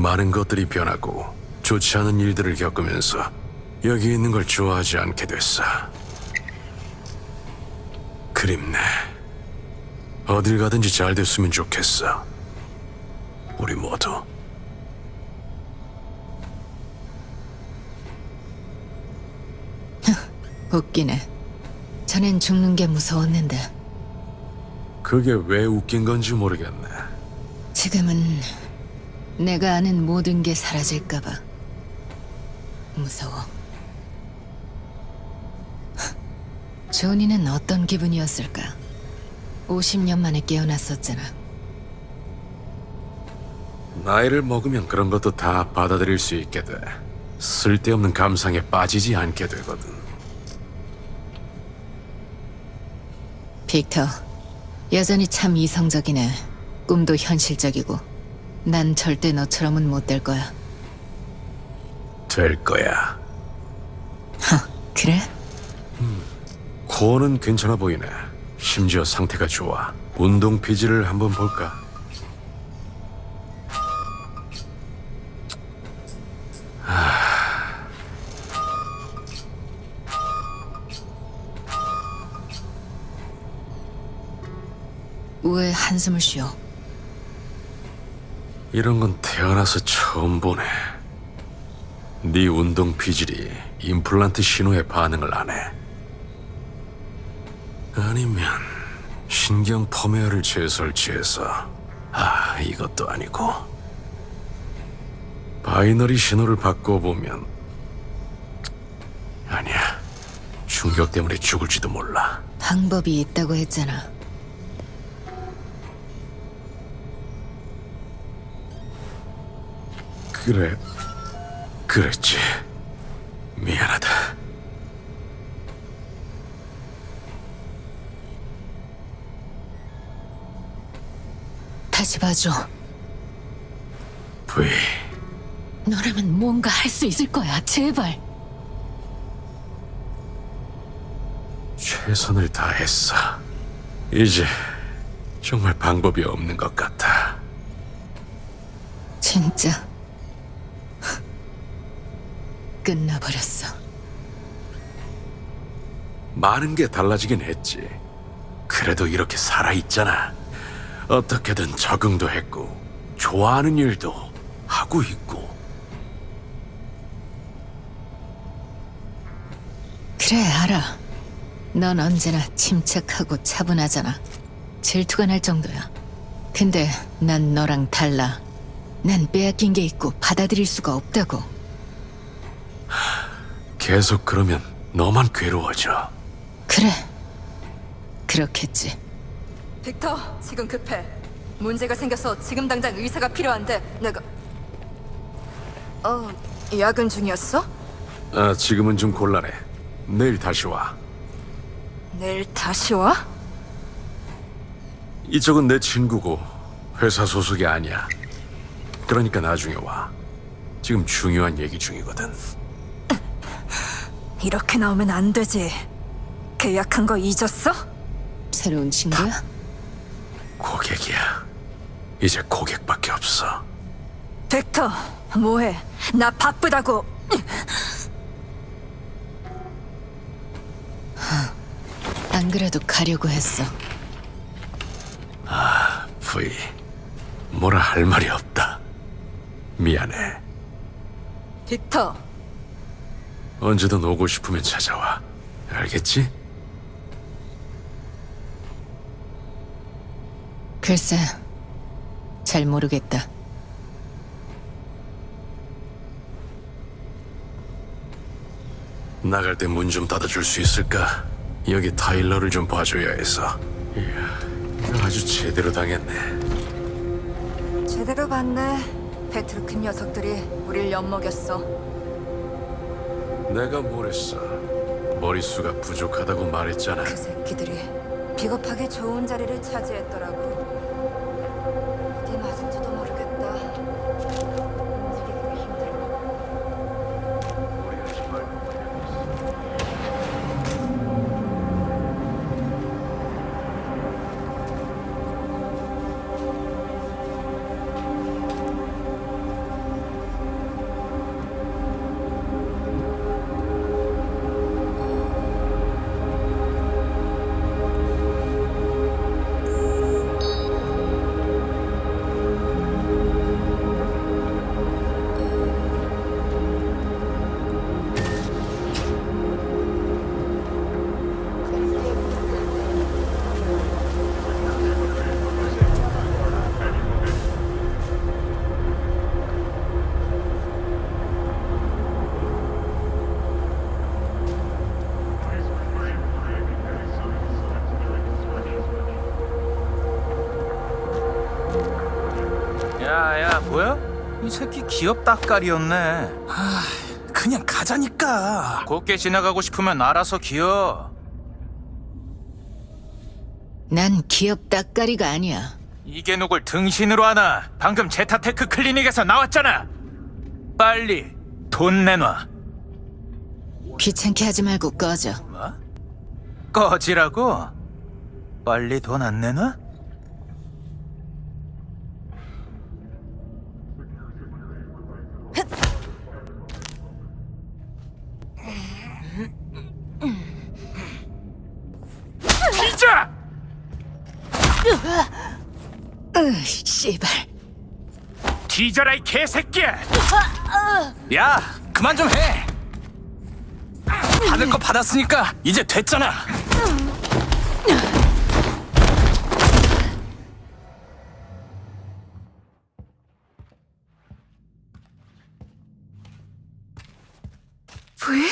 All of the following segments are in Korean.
많은 것들이 변하고 좋지 않은 일들을 겪으면서 여기 있는 걸 좋아하지 않게 됐어. 그립네. 어딜 가든지 잘 됐으면 좋겠어. 우리 모두. 웃기네. 전엔 죽는 게 무서웠는데 그게 왜 웃긴 건지 모르겠네. 지금은 내가 아는 모든 게 사라질까봐 무서워. 조니는 어떤 기분이었을까? 50년 만에 깨어났었잖아. 나이를 먹으면 그런 것도 다 받아들일 수 있게 돼. 쓸데없는 감상에 빠지지 않게 되거든. 빅터, 여전히 참 이성적이네. 꿈도 현실적이고. 난 절대 너처럼은 못 될 거야. 될 거야. 그래? 코어는 괜찮아 보이네. 심지어 상태가 좋아. 운동 피지를 한번 볼까? 왜 한숨을 쉬어? 이런 건 태어나서 처음 보네. 네 운동 피질이 임플란트 신호에 반응을 안 해. 아니면 신경 펌웨어를 재설치해서 아 이것도 아니고 바이너리 신호를 바꿔보면 아니야 충격 때문에 죽을지도 몰라. 방법이 있다고 했잖아. 그래, 그랬지. 미안하다. 다시 봐줘. 부이, 너라면 뭔가 할 수 있을 거야. 제발. 최선을 다했어. 이제 정말 방법이 없는 것 같아. 진짜. 끝나버렸어. 많은 게 달라지긴 했지. 그래도 이렇게 살아있잖아. 어떻게든 적응도 했고, 좋아하는 일도 하고 있고. 그래, 알아. 넌 언제나 침착하고 차분하잖아. 질투가 날 정도야. 근데 난 너랑 달라. 난 빼앗긴 게 있고 받아들일 수가 없다고. 계속 그러면 너만 괴로워져. 그래. 그렇겠지. 빅터, 지금 급해. 문제가 생겨서 지금 당장 의사가 필요한데 내가 어, 야근 중이었어? 아, 지금은 좀 곤란해. 내일 다시 와. 내일 다시 와? 이쪽은 내 친구고 회사 소속이 아니야. 그러니까 나중에 와. 지금 중요한 얘기 중이거든. 이렇게 나오면 안 되지. 계약한 거 잊었어? 새로운 친구야? 고객이야. 이제 고객밖에 없어. 빅터, 뭐해? 나 바쁘다고. 안 그래도 가려고 했어. 부이, 뭐라 할 말이 없다. 미안해. 빅터, 언제든 오고 싶으면 찾아와. 알겠지? 글쎄, 잘 모르겠다. 나갈 때 문 좀 닫아줄 수 있을까? 여기 타일러를 좀 봐줘야 해서. 이야, 아주 제대로 당했네. 제대로 봤네. 베트르크 녀석들이 우릴 엿먹였어. 내가 뭘 했어? 머릿수가 부족하다고 말했잖아. 그 새끼들이 비겁하게 좋은 자리를 차지했더라고. 어디 맞은지도 모르겠다. 이 새끼 기업 따까리였네. 그냥 가자니까. 곱게 지나가고 싶으면 알아서 기어. 난 기업 따까리가 아니야. 이게 누굴 등신으로 하나? 방금 제타테크 클리닉에서 나왔잖아. 빨리 돈 내놔. 귀찮게 하지 말고 꺼져. 뭐? 꺼지라고? 빨리 돈 안 내놔? 뒤져! 으, 씨발. 뒤져라 이 개새끼야! 야, 그만 좀 해. 받을 거 받았으니까 이제 됐잖아. 왜?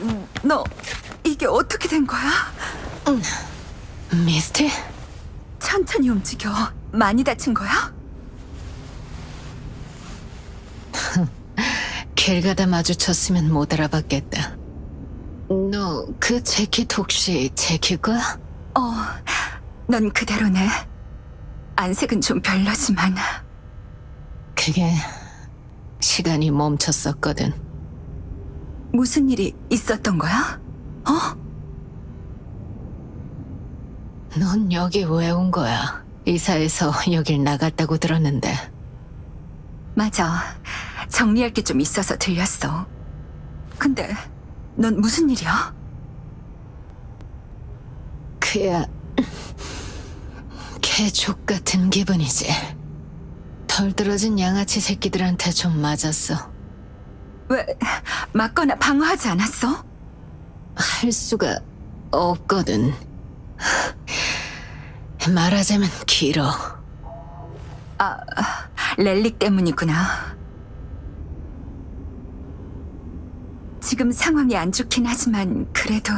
음, 너 이게 어떻게 된 거야? 미스트? 천천히 움직여. 많이 다친 거야? 길 가다 마주쳤으면 못 알아봤겠다. 너 그 재킷 혹시 재킷 거야? 어, 넌 그대로네. 안색은 좀 별로지만 그게 시간이 멈췄었거든. 무슨 일이 있었던 거야? 어? 넌 여기 왜 온 거야? 이사해서 여길 나갔다고 들었는데 맞아. 정리할 게 좀 있어서 들렸어. 근데 넌 무슨 일이야? 그야 개족 같은 기분이지. 덜들어진 양아치 새끼들한테 좀 맞았어. 왜 맞거나 방어하지 않았어? 할 수가 없거든. 말하자면 길어. 렐릭 때문이구나. 지금 상황이 안 좋긴 하지만 그래도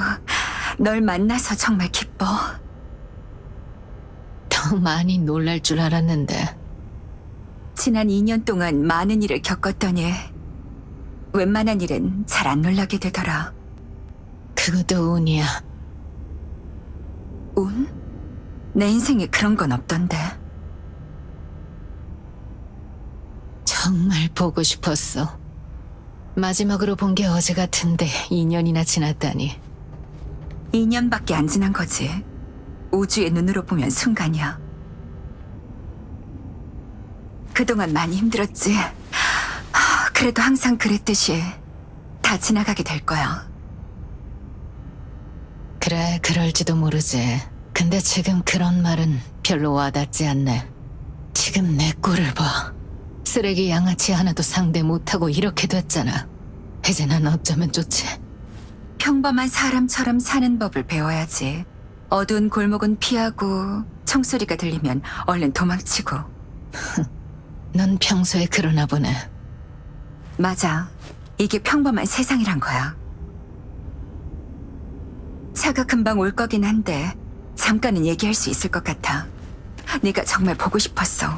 널 만나서 정말 기뻐. 더 많이 놀랄 줄 알았는데 지난 2년 동안 많은 일을 겪었더니 웬만한 일은 잘 안 놀라게 되더라. 그것도 운이야. 운? 내 인생에 그런 건 없던데. 정말 보고 싶었어. 마지막으로 본 게 어제 같은데 2년이나 지났다니. 2년밖에 안 지난 거지. 우주의 눈으로 보면 순간이야. 그동안 많이 힘들었지. 하, 그래도 항상 그랬듯이 다 지나가게 될 거야. 그래, 그럴지도 모르지. 근데 지금 그런 말은 별로 와닿지 않네. 지금 내 꼴을 봐. 쓰레기 양아치 하나도 상대 못하고 이렇게 됐잖아. 이제 난 어쩌면 좋지? 평범한 사람처럼 사는 법을 배워야지. 어두운 골목은 피하고 총소리가 들리면 얼른 도망치고. 넌 평소에 그러나 보네. 맞아. 이게 평범한 세상이란 거야. 차가 금방 올 거긴 한데 잠깐은 얘기할 수 있을 것 같아. 네가 정말 보고 싶었어.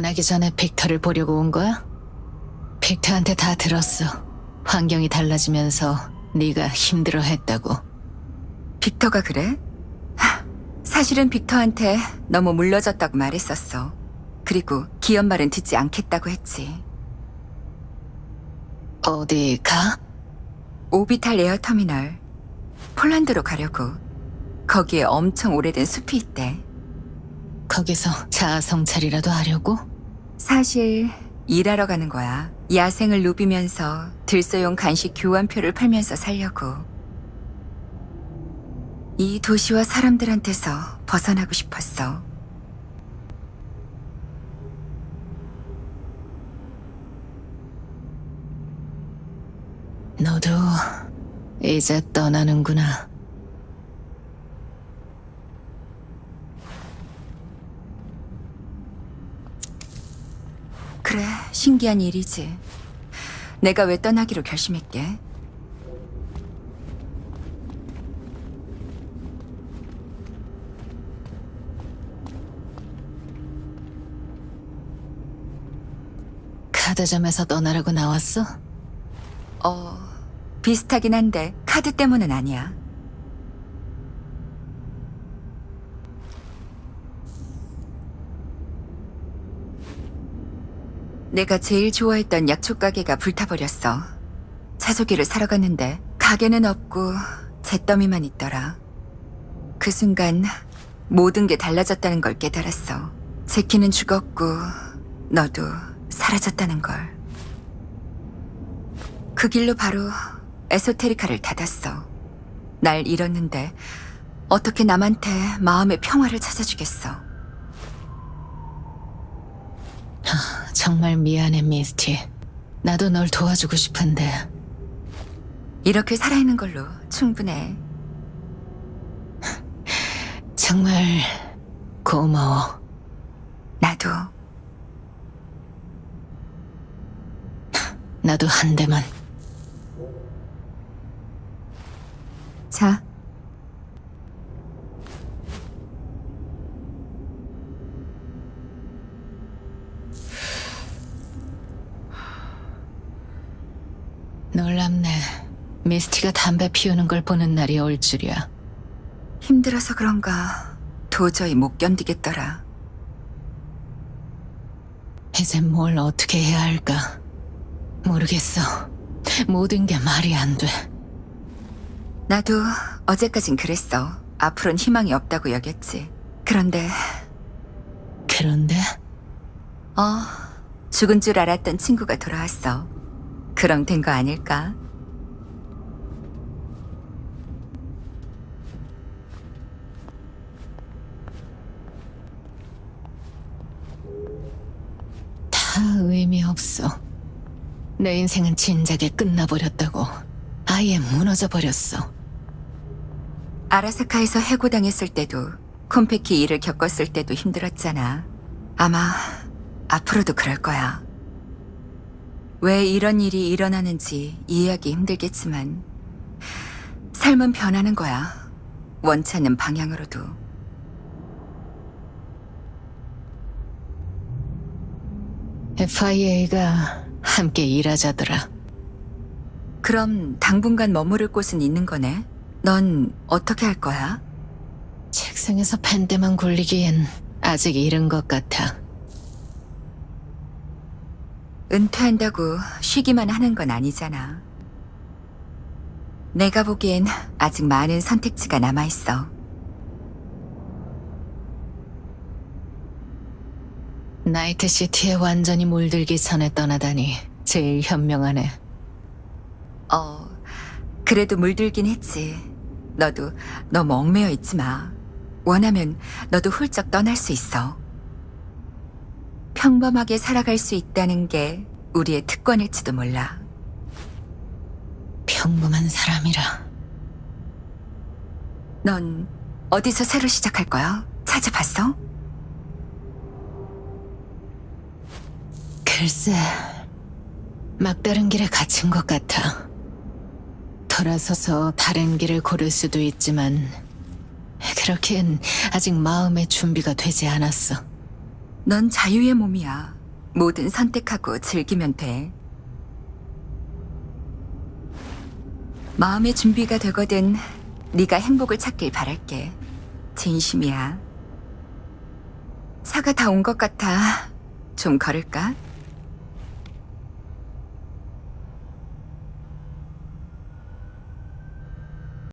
떠나기 전에 빅터를 보려고 온 거야? 빅터한테 다 들었어. 환경이 달라지면서 네가 힘들어했다고. 빅터가 그래? 하, 사실은 빅터한테 너무 물러졌다고 말했었어. 그리고 기업 말은 듣지 않겠다고 했지. 어디 가? 오비탈 에어터미널. 폴란드로 가려고. 거기에 엄청 오래된 숲이 있대. 거기서 자아 성찰이라도 하려고? 사실 일하러 가는 거야. 야생을 누비면서 들소용 간식 교환표를 팔면서 살려고. 이 도시와 사람들한테서 벗어나고 싶었어. 너도 이제 떠나는구나. 신기한 일이지. 내가 왜 떠나기로 결심했게? 카드점에서 떠나라고 나왔어? 어, 비슷하긴 한데 카드 때문은 아니야. 내가 제일 좋아했던 약초 가게가 불타버렸어. 차소기를 사러 갔는데 가게는 없고 잿더미만 있더라. 그 순간 모든 게 달라졌다는 걸 깨달았어. 제키는 죽었고 너도 사라졌다는 걸. 그 길로 바로 에소테리카를 닫았어. 날 잃었는데 어떻게 남한테 마음의 평화를 찾아주겠어. 정말 미안해, 미스티. 나도 널 도와주고 싶은데 이렇게 살아있는 걸로 충분해. 정말 고마워. 나도 나도 한 대만. 자. 놀랍네. 미스티가 담배 피우는 걸 보는 날이 올 줄이야. 힘들어서 그런가 도저히 못 견디겠더라. 이제 뭘 어떻게 해야 할까? 모르겠어. 모든 게 말이 안 돼. 나도 어제까진 그랬어. 앞으로는 희망이 없다고 여겼지. 그런데 그런데 어 죽은 줄 알았던 친구가 돌아왔어. 그럼 된 거 아닐까? 다 의미 없어. 내 인생은 진작에 끝나버렸다고. 아예 무너져 버렸어. 아라사카에서 해고당했을 때도 콤페키 일을 겪었을 때도 힘들었잖아. 아마 앞으로도 그럴 거야. 왜 이런 일이 일어나는지 이해하기 힘들겠지만 삶은 변하는 거야. 원찮는 방향으로도. FIA가 함께 일하자더라. 그럼 당분간 머무를 곳은 있는 거네. 넌 어떻게 할 거야? 책상에서 펜대만 굴리기엔 아직 이른 것 같아. 은퇴한다고 쉬기만 하는 건 아니잖아. 내가 보기엔 아직 많은 선택지가 남아있어. 나이트 시티에 완전히 물들기 전에 떠나다니 제일 현명하네. 어, 그래도 물들긴 했지. 너도 너무 얽매여 있지 마. 원하면 너도 훌쩍 떠날 수 있어. 평범하게 살아갈 수 있다는 게 우리의 특권일지도 몰라. 평범한 사람이라. 넌 어디서 새로 시작할 거야? 찾아봤어? 글쎄, 막다른 길에 갇힌 것 같아. 돌아서서 다른 길을 고를 수도 있지만, 그렇기엔 아직 마음의 준비가 되지 않았어. 넌 자유의 몸이야. 뭐든 선택하고 즐기면 돼. 마음의 준비가 되거든 네가 행복을 찾길 바랄게. 진심이야. 차가 다 온 것 같아. 좀 걸을까?